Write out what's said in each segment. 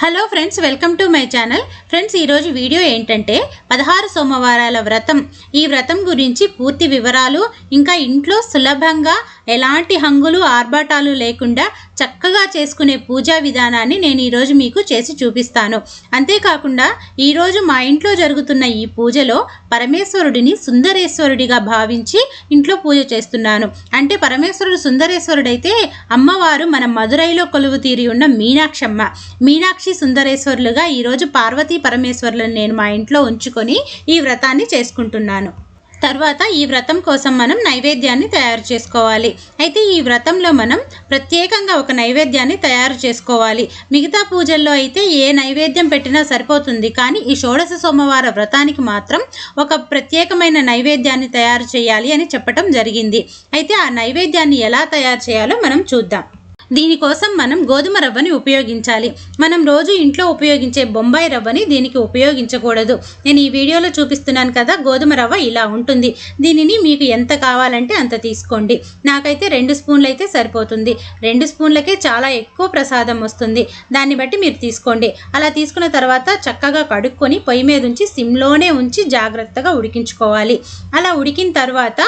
Hello friends welcome to my channel friends ఈరోజు video ఏంటంటే పదహారు సోమవారాల వ్రతం. ఈ వ్రతం గురించి పూర్తి వివరాలు ఇంకా ఇంట్లో సులభంగా ఎలాంటి హంగులు ఆర్భాటాలు లేకుండా చక్కగా చేసుకునే పూజా విధానాన్ని నేను ఈరోజు మీకు చేసి చూపిస్తాను. అంతేకాకుండా ఈరోజు మా ఇంట్లో జరుగుతున్న ఈ పూజలో పరమేశ్వరుడిని సుందరేశ్వరుడిగా భావించి ఇంట్లో పూజ చేస్తున్నాను. అంటే పరమేశ్వరుడు సుందరేశ్వరుడైతే అమ్మవారు మన మదురైలో కొలువు తీరి ఉన్న మీనాక్షమ్మ. మీనాక్షి సుందరేశ్వరులుగా ఈరోజు పార్వతీ పరమేశ్వరులను నేను మా ఇంట్లో ఉంచుకొని ఈ వ్రతాన్ని చేసుకుంటున్నాను. తర్వాత ఈ వ్రతం కోసం మనం నైవేద్యాన్ని తయారు చేసుకోవాలి. అయితే ఈ వ్రతంలో మనం ప్రత్యేకంగా ఒక నైవేద్యాన్ని తయారు చేసుకోవాలి. మిగతా పూజల్లో అయితే ఏ నైవేద్యం పెట్టినా సరిపోతుంది. కానీ ఈ షోడశ సోమవార వ్రతానికి మాత్రం ఒక ప్రత్యేకమైన నైవేద్యాన్ని తయారు చేయాలి అని చెప్పటం జరిగింది. అయితే ఆ నైవేద్యాన్ని ఎలా తయారు చేయాలో మనం చూద్దాం. దీనికోసం మనం గోధుమ రవ్వని ఉపయోగించాలి. మనం రోజు ఇంట్లో ఉపయోగించే బొంబాయి రవ్వని దీనికి ఉపయోగించకూడదు. నేను ఈ వీడియోలో చూపిస్తున్నాను కదా గోధుమ రవ్వ ఇలా ఉంటుంది. దీనిని మీకు ఎంత కావాలంటే అంత తీసుకోండి. నాకైతే రెండు స్పూన్లు అయితే సరిపోతుంది. రెండు స్పూన్లకే చాలా ఎక్కువ ప్రసాదం వస్తుంది. దాన్ని బట్టి మీరు తీసుకోండి. అలా తీసుకున్న తర్వాత చక్కగా కడుక్కొని పొయ్యి మీద ఉంచి సిమ్లోనే ఉంచి జాగ్రత్తగా ఉడికించుకోవాలి. అలా ఉడికిన తర్వాత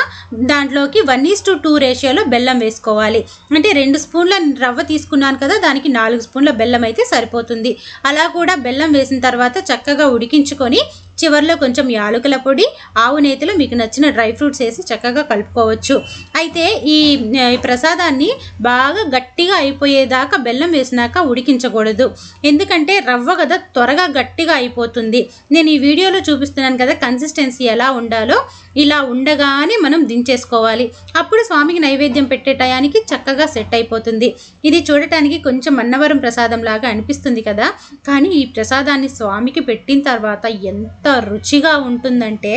దాంట్లోకి వన్ ఈస్ టు టూ రేషియోలో బెల్లం వేసుకోవాలి. అంటే రెండు స్పూన్ల రవ్వ తీసుకున్నాను కదా దానికి నాలుగు స్పూన్ల బెల్లం అయితే సరిపోతుంది. అలా కూడా బెల్లం వేసిన తర్వాత చక్కగా ఉడికించుకొని చివరిలో కొంచెం యాలకుల పొడి ఆవు నేతిలో మీకు నచ్చిన డ్రై ఫ్రూట్స్ వేసి చక్కగా కలుపుకోవచ్చు. అయితే ఈ ప్రసాదాన్ని బాగా గట్టిగా అయిపోయేదాకా బెల్లం వేసినాక ఉడికించకూడదు. ఎందుకంటే రవ్వ కదా త్వరగా గట్టిగా అయిపోతుంది. నేను ఈ వీడియోలో చూపిస్తున్నాను కదా కన్సిస్టెన్సీ ఎలా ఉండాలో. ఇలా ఉండగానే మనం దించేసుకోవాలి. అప్పుడు స్వామికి నైవేద్యం పెట్టే టయానికి చక్కగా సెట్ అయిపోతుంది. ఇది చూడటానికి కొంచెం అన్నవరం ప్రసాదం లాగా అనిపిస్తుంది కదా. కానీ ఈ ప్రసాదాన్ని స్వామికి పెట్టిన తర్వాత ఎంత ఎంత రుచిగా ఉంటుందంటే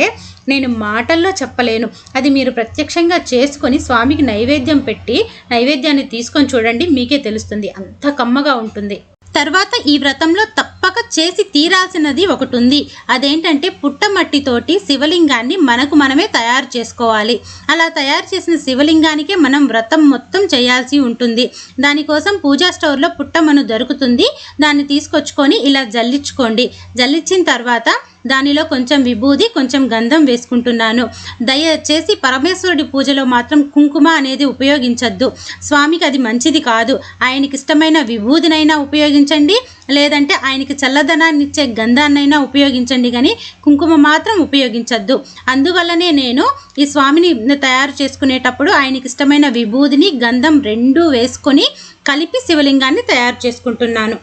నేను మాటల్లో చెప్పలేను. అది మీరు ప్రత్యక్షంగా చేసుకొని స్వామికి నైవేద్యం పెట్టి నైవేద్యాన్ని తీసుకొని చూడండి మీకే తెలుస్తుంది. అంత కమ్మగా ఉంటుంది. తర్వాత ఈ వ్రతంలో తప్పక చేసి తీరాల్సినది ఒకటి ఉంది అదేంటంటే పుట్టమట్టితోటి శివలింగాన్ని మనకు మనమే తయారు చేసుకోవాలి. అలా తయారు చేసిన శివలింగానికే మనం వ్రతం మొత్తం చేయాల్సి ఉంటుంది. దానికోసం పూజా స్టోర్లో పుట్టమను దొరుకుతుంది. దాన్ని తీసుకొచ్చుకొని ఇలా జల్లించుకోండి. జల్లించిన తర్వాత దానిలో కొంచెం విభూది కొంచెం గంధం వేసుకుంటున్నాను. దయచేసి పరమేశ్వరుడి పూజలో మాత్రం కుంకుమ అనేది ఉపయోగించద్దు. స్వామికి అది మంచిది కాదు. ఆయనకి ఇష్టమైన విభూదినైనా ఉపయోగించండి లేదంటే ఆయనకి చల్లదనాన్ని ఇచ్చే గంధాన్నైనా ఉపయోగించండి కానీ కుంకుమ మాత్రం ఉపయోగించద్దు. అందువల్లనే నేను ఈ స్వామిని తయారు చేసుకునేటప్పుడు ఆయనకి ఇష్టమైన విభూదిని గంధం రెండూ వేసుకొని కలిపి శివలింగాన్ని తయారు చేసుకుంటున్నాను.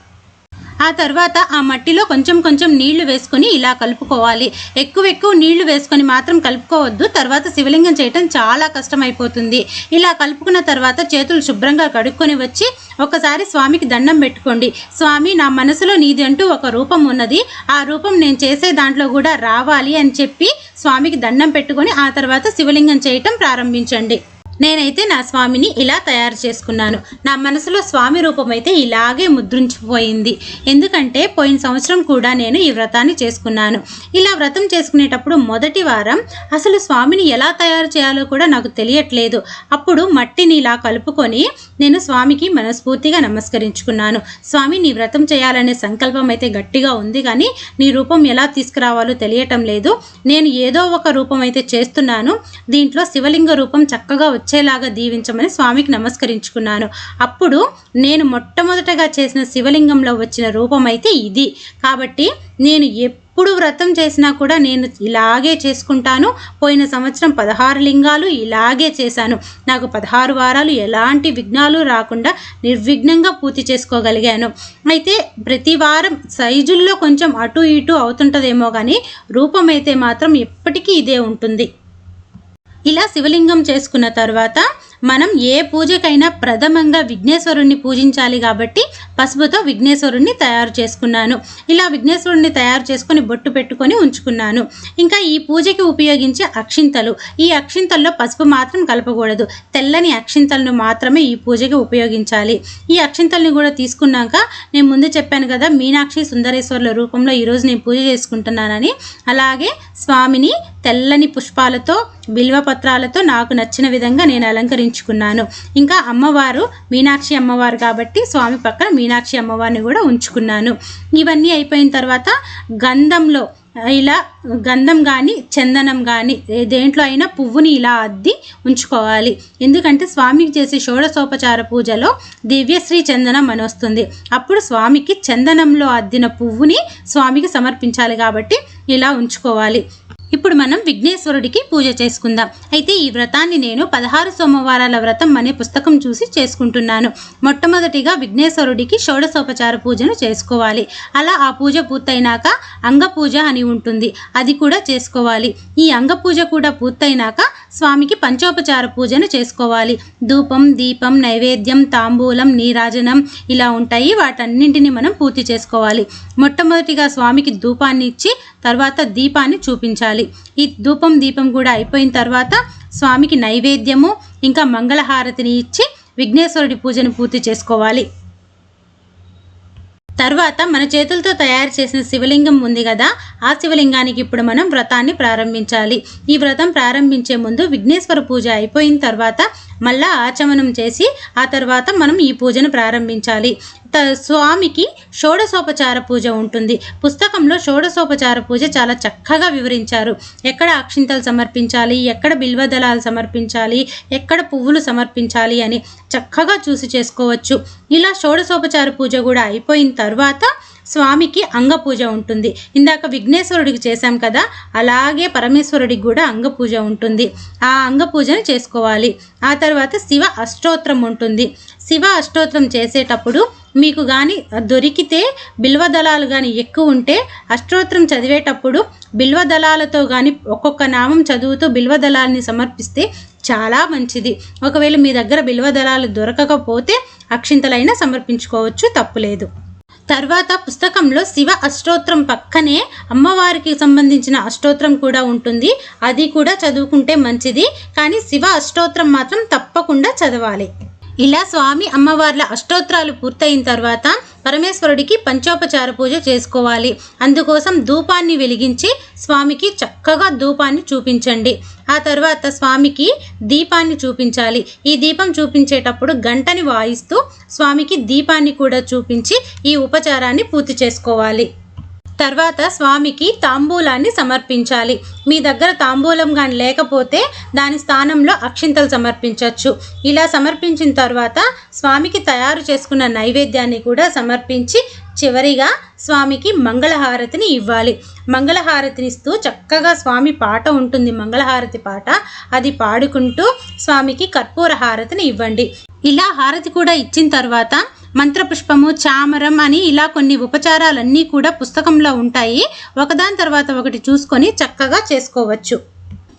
ఆ తర్వాత ఆ మట్టిలో కొంచెం కొంచెం నీళ్ళు వేసుకొని ఇలా కలుపుకోవాలి. ఎక్కువ ఎక్కువ నీళ్ళు వేసుకొని మాత్రం కలుపుకోవద్దు. తర్వాత శివలింగం చేయటం చాలా కష్టమైపోతుంది. ఇలా కలుపుకున్న తర్వాత చేతులు శుభ్రంగా కడుక్కొని వచ్చి ఒకసారి స్వామికి దండం పెట్టుకోండి. స్వామి నా మనసులో నీది అంటూ ఒక రూపం ఉన్నది. ఆ రూపం నేను చేసే దాంట్లో కూడా రావాలి అని చెప్పి స్వామికి దండం పెట్టుకొని ఆ తర్వాత శివలింగం చేయటం ప్రారంభించండి. నేనైతే నా స్వామిని ఇలా తయారు చేసుకున్నాను. నా మనసులో స్వామి రూపం అయితే ఇలాగే ముద్రించిపోయింది. ఎందుకంటే పోయిన సంవత్సరం కూడా నేను ఈ వ్రతాన్ని చేసుకున్నాను. ఇలా వ్రతం చేసుకునేటప్పుడు మొదటి వారం అసలు స్వామిని ఎలా తయారు చేయాలో కూడా నాకు తెలియట్లేదు. అప్పుడు మట్టిని ఇలా కలుపుకొని నేను స్వామికి మనస్ఫూర్తిగా నమస్కరించుకున్నాను. స్వామి నీ వ్రతం చేయాలనే సంకల్పం అయితే గట్టిగా ఉంది కానీ నీ రూపం ఎలా తీసుకురావాలో తెలియటం లేదు. నేను ఏదో ఒక రూపం అయితే చేస్తున్నాను. దీంట్లో శివలింగ రూపం చక్కగా వచ్చేలాగా దీవించమని స్వామికి నమస్కరించుకున్నాను. అప్పుడు నేను మొట్టమొదటగా చేసిన శివలింగంలో వచ్చిన రూపం అయితే ఇది. కాబట్టి నేను ఎప్పుడు వ్రతం చేసినా కూడా నేను ఇలాగే చేసుకుంటాను. పోయిన సంవత్సరం పదహారు లింగాలు ఇలాగే చేశాను. నాకు పదహారు వారాలు ఎలాంటి విఘ్నాలు రాకుండా నిర్విఘ్నంగా పూర్తి చేసుకోగలిగాను. అయితే ప్రతి వారం సైజుల్లో కొంచెం అటు ఇటు అవుతుంటుందేమో కానీ రూపం అయితే మాత్రం ఎప్పటికీ ఇదే ఉంటుంది. ఇలా శివలింగం చేసుకున్న తర్వాత మనం ఏ పూజకైనా ప్రథమంగా విఘ్నేశ్వరుణ్ణి పూజించాలి కాబట్టి పసుపుతో విఘ్నేశ్వరుణ్ణి తయారు చేసుకున్నాను. ఇలా విఘ్నేశ్వరుణ్ణి తయారు చేసుకొని బొట్టు పెట్టుకొని ఉంచుకున్నాను. ఇంకా ఈ పూజకి ఉపయోగించే అక్షింతలు. ఈ అక్షింతల్లో పసుపు మాత్రం కలపకూడదు. తెల్లని అక్షింతలను మాత్రమే ఈ పూజకి ఉపయోగించాలి. ఈ అక్షింతల్ని కూడా తీసుకున్నాక నేను ముందు చెప్పాను కదా మీనాక్షి సుందరేశ్వరుల రూపంలో ఈరోజు నేను పూజ చేసుకుంటున్నానని. అలాగే స్వామిని తెల్లని పుష్పాలతో బిల్వపత్రాలతో నాకు నచ్చిన విధంగా నేను అలంకరించుకున్నాను. ఇంకా అమ్మవారు మీనాక్షి అమ్మవారు కాబట్టి స్వామి పక్కన మీనాక్షి అమ్మవారిని కూడా ఉంచుకున్నాను. ఇవన్నీ అయిపోయిన తర్వాత గంధంలో ఇలా గంధం కానీ చందనం కానీ దేంట్లో అయినా పువ్వుని ఇలా అద్ది ఉంచుకోవాలి. ఎందుకంటే స్వామికి చేసే షోడశోపచార పూజలో దివ్యశ్రీ చందనం అని వస్తుంది. అప్పుడు స్వామికి చందనంలో అద్దిన పువ్వుని స్వామికి సమర్పించాలి కాబట్టి ఇలా ఉంచుకోవాలి. ఇప్పుడు మనం విఘ్నేశ్వరుడికి పూజ చేసుకుందాం. అయితే ఈ వ్రతాన్ని నేను పదహారు సోమవారాల వ్రతం అనే పుస్తకం చూసి చేసుకుంటున్నాను. మొట్టమొదటిగా విఘ్నేశ్వరుడికి షోడశోపచార పూజను చేసుకోవాలి. అలా ఆ పూజ పూర్తయినాక అంగపూజ అని ఉంటుంది. అది కూడా చేసుకోవాలి. ఈ అంగ పూజ కూడా పూర్తయినాక స్వామికి పంచోపచార పూజను చేసుకోవాలి. ధూపం దీపం నైవేద్యం తాంబూలం నీరాజనం ఇలా ఉంటాయి. వాటన్నింటిని మనం పూర్తి చేసుకోవాలి. మొట్టమొదటిగా స్వామికి ధూపాన్ని ఇచ్చి తర్వాత దీపాన్ని చూపించాలి. ఈ ధూపం దీపం కూడా అయిపోయిన తర్వాత స్వామికి నైవేద్యము ఇంకా మంగళహారతిని ఇచ్చి విఘ్నేశ్వరుడి పూజను పూర్తి చేసుకోవాలి. తర్వాత మన చేతులతో తయారు చేసిన శివలింగం ఉంది కదా ఆ శివలింగానికి ఇప్పుడు మనం వ్రతాన్ని ప్రారంభించాలి. ఈ వ్రతం ప్రారంభించే ముందు విఘ్నేశ్వర పూజ అయిపోయిన తర్వాత మళ్ళా ఆచమనం చేసి ఆ తర్వాత మనం ఈ పూజను ప్రారంభించాలి. స్వామికి షోడశోపచార పూజ ఉంటుంది. పుస్తకంలో షోడశోపచార పూజ చాలా చక్కగా వివరించారు. ఎక్కడ అక్షింతలు సమర్పించాలి ఎక్కడ బిల్వదళాలు సమర్పించాలి ఎక్కడ పువ్వులు సమర్పించాలి అని చక్కగా చూసి చేసుకోవచ్చు. ఇలా షోడశోపచార పూజ కూడా అయిపోయిన తర్వాత స్వామికి అంగపూజ ఉంటుంది. ఇందాక విఘ్నేశ్వరుడికి చేశాం కదా అలాగే పరమేశ్వరుడికి కూడా అంగపూజ ఉంటుంది. ఆ అంగపూజను చేసుకోవాలి. ఆ తర్వాత శివ అష్టోత్రం ఉంటుంది. శివ అష్టోత్రం చేసేటప్పుడు మీకు కానీ దొరికితే బిల్వదళాలు కానీ ఎక్కువ ఉంటే అష్టోత్రం చదివేటప్పుడు బిల్వదళాలతో కానీ ఒక్కొక్క నామం చదువుతూ బిల్వదళాలని సమర్పిస్తే చాలా మంచిది. ఒకవేళ మీ దగ్గర బిల్వదళాలు దొరకకపోతే అక్షింతలైనా సమర్పించుకోవచ్చు తప్పులేదు తర్వాత పుస్తకంలో శివ అష్టోత్రం పక్కనే అమ్మవారికి సంబంధించిన అష్టోత్రం కూడా ఉంటుంది. అది కూడా చదువుకుంటే మంచిది. కానీ శివ అష్టోత్రం మాత్రం తప్పకుండా చదవాలి. ఇలా స్వామి అమ్మవార్ల అష్టోత్రాలు పూర్తయిన తర్వాత పరమేశ్వరుడికి పంచోపచార పూజ చేసుకోవాలి. అందుకోసం ధూపాన్ని వెలిగించి స్వామికి చక్కగా ధూపాన్ని చూపించండి. ఆ తర్వాత స్వామికి దీపాన్ని చూపించాలి. ఈ దీపం చూపించేటప్పుడు గంటని వాయిస్తూ స్వామికి దీపాన్ని కూడా చూపించి ఈ ఉపచారాన్ని పూర్తి చేసుకోవాలి. తర్వాత స్వామికి తాంబూలాన్ని సమర్పించాలి. మీ దగ్గర తాంబూలం కానీ లేకపోతే దాని స్థానంలో అక్షింతలు సమర్పించవచ్చు ఇలా సమర్పించిన తర్వాత స్వామికి తయారు చేసుకున్న నైవేద్యాన్ని కూడా సమర్పించి చివరిగా స్వామికి మంగళహారతిని ఇవ్వాలి. మంగళహారతినిస్తూ చక్కగా స్వామి పాట ఉంటుంది. మంగళహారతి పాట అది పాడుకుంటూ స్వామికి కర్పూర హారతిని ఇవ్వండి. ఇలా హారతి కూడా ఇచ్చిన తర్వాత మంత్రపుష్పము చామరం అని ఇలా కొన్ని ఉపచారాలన్నీ కూడా పుస్తకంలో ఉంటాయి. ఒకదాని తర్వాత ఒకటి చూసుకొని చక్కగా చేసుకోవచ్చు.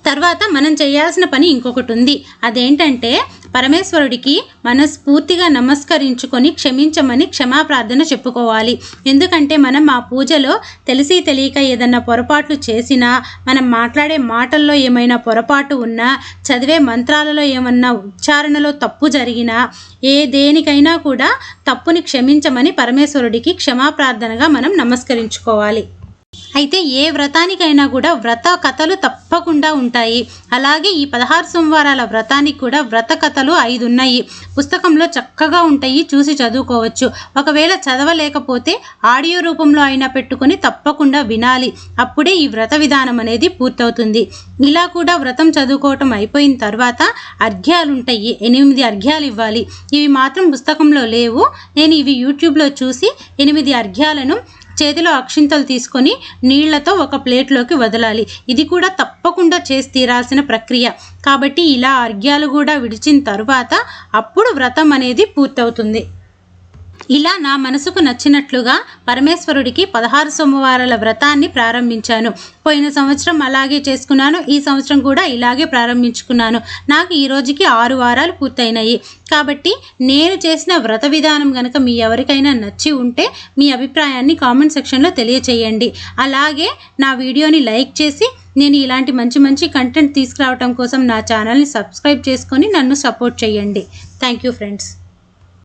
తర్వాత మనం చేయాల్సిన పని ఇంకొకటి ఉంది. అదేంటంటే పరమేశ్వరుడికి మనస్ఫూర్తిగా నమస్కరించుకొని క్షమించమని క్షమాప్రార్థన చెప్పుకోవాలి. ఎందుకంటే మనం ఆ పూజలో తెలిసి తెలియక ఏదన్నా పొరపాట్లు చేసినా మనం మాట్లాడే మాటల్లో ఏమైనా పొరపాటు ఉన్నా చదివే మంత్రాలలో ఏమన్నా ఉచ్చారణలో తప్పు జరిగినా ఏ దేనికైనా కూడా తప్పుని క్షమించమని పరమేశ్వరుడికి క్షమాప్రార్థనగా మనం నమస్కరించుకోవాలి. అయితే ఏ వ్రతానికైనా కూడా వ్రత కథలు తప్పకుండా ఉంటాయి. అలాగే ఈ పదహారు సోమవారాల వ్రతానికి కూడా వ్రత కథలు ఐదు ఉన్నాయి. పుస్తకంలో చక్కగా ఉంటాయి. చూసి చదువుకోవచ్చు. ఒకవేళ చదవలేకపోతే ఆడియో రూపంలో అయినా పెట్టుకొని తప్పకుండా వినాలి. అప్పుడే ఈ వ్రత విధానం అనేది పూర్తవుతుంది. ఇలా కూడా వ్రతం చదువుకోవటం అయిపోయిన తర్వాత అర్ఘ్యాలు ఉంటాయి ఎనిమిది అర్ఘ్యాలు ఇవ్వాలి. ఇవి మాత్రం పుస్తకంలో లేవు. నేను ఇవి యూట్యూబ్లో చూసి ఎనిమిది అర్ఘ్యాలను చేతిలో అక్షింతలు తీసుకొని నీళ్ళతో ఒక ప్లేట్లోకి వదలాలి. ఇది కూడా తప్పకుండా చేసి తీరాల్సిన ప్రక్రియ. కాబట్టి ఇలా అర్ఘ్యాలు కూడా విడిచిన తరువాత అప్పుడు వ్రతం అనేది పూర్తవుతుంది. ఇలా నా మనసుకు నచ్చినట్లుగా పరమేశ్వరుడికి పదహారు సోమవారాల వ్రతాన్ని ప్రారంభించాను. పోయిన సంవత్సరం అలాగే చేసుకున్నాను. ఈ సంవత్సరం కూడా ఇలాగే ప్రారంభించుకున్నాను. నాకు ఈ రోజుకి ఆరు వారాలు పూర్తయినాయి. కాబట్టి నేను చేసిన వ్రత విధానం కనుక మీ ఎవరికైనా నచ్చి ఉంటే మీ అభిప్రాయాన్ని కామెంట్ సెక్షన్లో తెలియచేయండి. అలాగే నా వీడియోని లైక్ చేసి నేను ఇలాంటి మంచి మంచి కంటెంట్ తీసుకురావటం కోసం నా ఛానల్ని సబ్స్క్రైబ్ చేసుకొని నన్ను సపోర్ట్ చేయండి. Thank you friends.